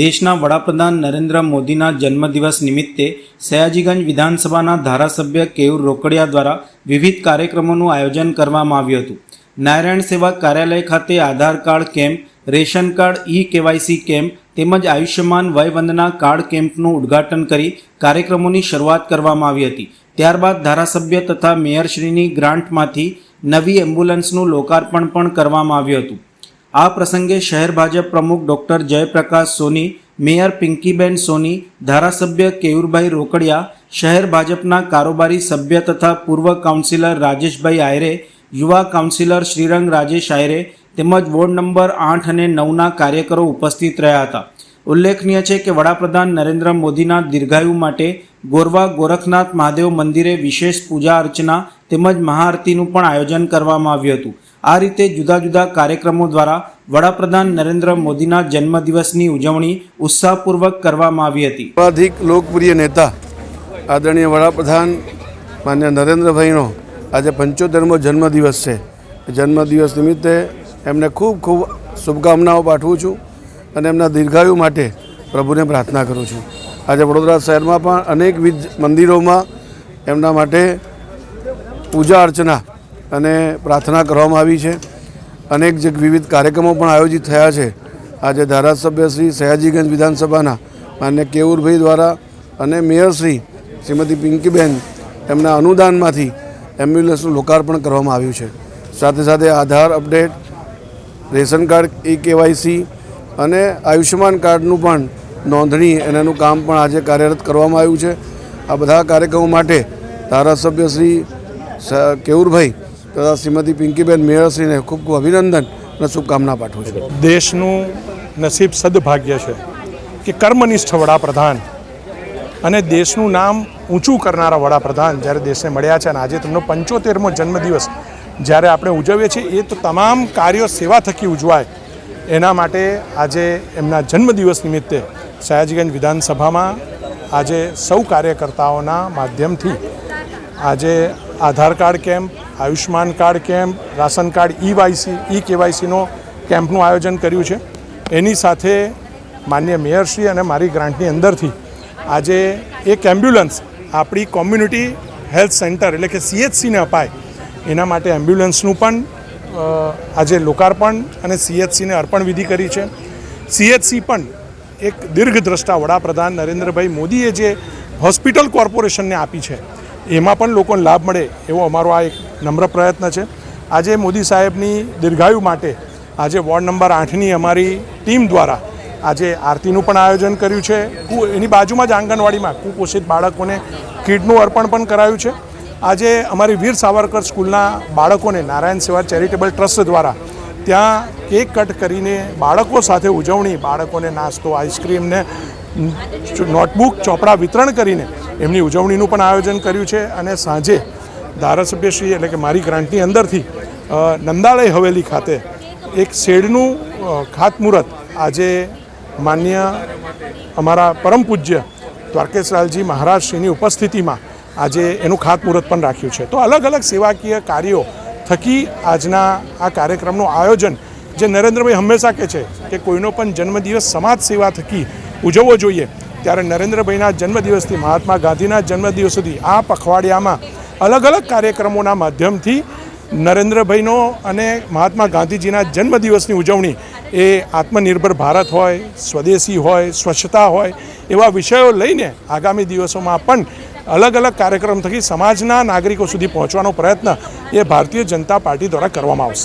દેશના વડાપ્રધાન નરેન્દ્ર મોદીના જન્મદિવસ નિમિત્તે સયાજીગંજ વિધાનસભાના ધારાસભ્ય કેયુર રોકડિયા દ્વારા વિવિધ કાર્યક્રમોનું આયોજન કરવામાં આવ્યું હતું. નારાયણ સેવા કાર્યાલય ખાતે Aadhaar card camp, ration card e KYC camp તેમજ આયુષ્યમાન વયવંદના કાર્ડ કેમ્પનું ઉદ્ઘાટન કરી કાર્યક્રમોની શરૂઆત કરવામાં આવી હતી. ત્યારબાદ ધારાસભ્ય તથા મેયરશ્રીની ગ્રાન્ટમાંથી નવી એમ્બ્યુલન્સનું લોકાર્પણ પણ કરવામાં આવ્યું હતું. આ પ્રસંગે શહેર ભાજપ પ્રમુખ ડોક્ટર જયપ્રકાશ સોની, મેયર પિંકીબેન સોની, ધારાસભ્ય કેયુરભાઈ રોકડિયા, શહેર ભાજપના કારોબારી સભ્ય તથા પૂર્વ કાઉન્સિલર રાજેશભાઈ આયરે, યુવા કાઉન્સિલર શ્રીરંગ રાજેશ આયરે તેમજ વોર્ડ નંબર આઠ અને નવના કાર્યકરો ઉપસ્થિત રહ્યા હતા. ઉલ્લેખનીય છે કે વડાપ્રધાન નરેન્દ્ર મોદીના દીર્ઘાયુ માટે ગોરવા ગોરખનાથ મહાદેવ મંદિરે વિશેષ પૂજા અર્ચના તેમજ મહાઆરતીનું પણ આયોજન કરવામાં આવ્યું હતું. આ રીતે જુદા જુદા કાર્યક્રમો દ્વારા વડાપ્રધાન નરેન્દ્ર મોદીના જન્મદિવસની ઉજવણી ઉત્સાહપૂર્વક કરવામાં આવી હતી. સર્વાધિક લોકપ્રિય નેતા આદરણીય વડાપ્રધાન માન્ય નરેન્દ્રભાઈનો આજે પંચોતેરમો જન્મદિવસ છે. જન્મદિવસ નિમિત્તે એમને ખૂબ ખૂબ શુભકામનાઓ પાઠવું છું અને એમના દીર્ઘાયુ માટે પ્રભુને પ્રાર્થના કરું છું. આજે વડોદરા શહેરમાં પણ અનેકવિધ મંદિરોમાં એમના માટે પૂજા અર્ચના અને પ્રાર્થના કરવામાં આવી છે. અનેક જે વિવિધ કાર્યક્રમો પણ આયોજિત થયા છે. આજે ધારાસભ્ય શ્રી સયાજીગંજ વિધાનસભાના માન્ય કેવુરભાઈ દ્વારા અને મેયરશ્રી શ્રીમતી પિંકીબેન એમના અનુદાનમાંથી એમ્બ્યુલન્સનું લોકાર્પણ કરવામાં આવ્યું છે. સાથે સાથે Aadhaar update, ration card e KYC અને આયુષ્યમાન કાર્ડનું પણ નોંધણી અને એનું કામ પણ આજે કાર્યરત કરવામાં આવ્યું છે. આ બધા કાર્યક્રમો માટે ધારાસભ્ય શ્રી કેવુરભાઈ તથા શ્રીમતી પિંકીબેન મેયરશ્રીને ખૂબ ખૂબ અભિનંદન અને શુભકામના પાઠવું છું. દેશનું નસીબ સદભાગ્ય છે કે કર્મનિષ્ઠ વડાપ્રધાન અને દેશનું નામ ઊંચું કરનારા વડાપ્રધાન જ્યારે દેશને મળ્યા છે અને આજે તેમનો પંચોતેરમો જન્મદિવસ જ્યારે આપણે ઉજવીએ છીએ, એ તો તમામ કાર્યો સેવા થકી ઉજવાય. એના માટે આજે એમના જન્મદિવસ નિમિત્તે સયાજીગંજ વિધાનસભામાં આજે સૌ કાર્યકર્તાઓના માધ્યમથી આજે Aadhaar card camp Ayushman card camp, ration card e YC e કેવાયસીનો કેમ્પનું આયોજન કર્યું છે. એની સાથે માન્ય મેયરશ્રી અને મારી ગ્રાન્ટની અંદરથી આજે એક એમ્બ્યુલન્સ આપણી કોમ્યુનિટી હેલ્થ સેન્ટર એટલે કે સીએચસીને અપાય. એના માટે એમ્બ્યુલન્સનું પણ આજે લોકાર્પણ અને સીએચસીને અર્પણ વિધિ કરી છે. સીએચસી પણ એક દીર્ઘદ્રષ્ટા વડાપ્રધાન નરેન્દ્રભાઈ મોદીએ જે હોસ્પિટલ કોર્પોરેશનને આપી છે એમાં પણ લોકોને લાભ મળે એવો અમારો આ એક નમ્ર પ્રયત્ન છે. આજે મોદી સાહેબની દીર્ઘાયુ માટે આજે વોર્ડ નંબર આઠની અમારી ટીમ દ્વારા આજે આરતીનું પણ આયોજન કર્યું છે. કુ- એની બાજુમાં જ આંગણવાડીમાં કુપોષિત બાળકોને કીટનું અર્પણ પણ કરાયું છે. આજે અમારી વીર સાવરકર સ્કૂલના બાળકોને નારાયણ સેવા ચેરિટેબલ ટ્રસ્ટ દ્વારા ત્યાં કેક કટ કરીને બાળકો સાથે ઉજવણી, બાળકોને નાસ્તો, આઈસ્ક્રીમને નોટબુક, ચોપડા વિતરણ કરીને એમની ઉજવણીનું પણ આયોજન કર્યું છે અને સાંજે ધારાસભ્યશ્રી એટલે કે મારી ગ્રાન્ટની અંદરથી નંદાલય હવેલી ખાતે એક શેડનું ખાતમુહૂર્ત આજે માન્ય અમારા પરમ પૂજ્ય દ્વારકેશલાલજી મહારાજશ્રીની ઉપસ્થિતિમાં આજે એનું ખાતમુહૂર્ત પણ રાખ્યું છે. તો અલગ અલગ સેવાકીય કાર્યો થકી આજના આ કાર્યક્રમનું આયોજન જે નરેન્દ્રભાઈ હંમેશા કહે છે કે કોઈનો પણ જન્મદિવસ સમાજ સેવા થકી ઉજવવો જોઈએ. ત્યારે નરેન્દ્રભાઈના જન્મદિવસથી મહાત્મા ગાંધીના જન્મદિવસ સુધી આ પખવાડિયામાં અલગ અલગ કાર્યક્રમોના માધ્યમથી નરેન્દ્રભાઈનો અને મહાત્મા ગાંધીજીના જન્મદિવસની ઉજવણી એ આત્મનિર્ભર ભારત હોય, સ્વદેશી હોય, સ્વચ્છતા હોય એવા વિષયો લઈને આગામી દિવસોમાં પણ અલગ અલગ કાર્યક્રમ થકી સમાજના નાગરિકો સુધી પહોંચવાનો પ્રયત્ન એ ભારતીય જનતા પાર્ટી દ્વારા કરવામાં આવશે.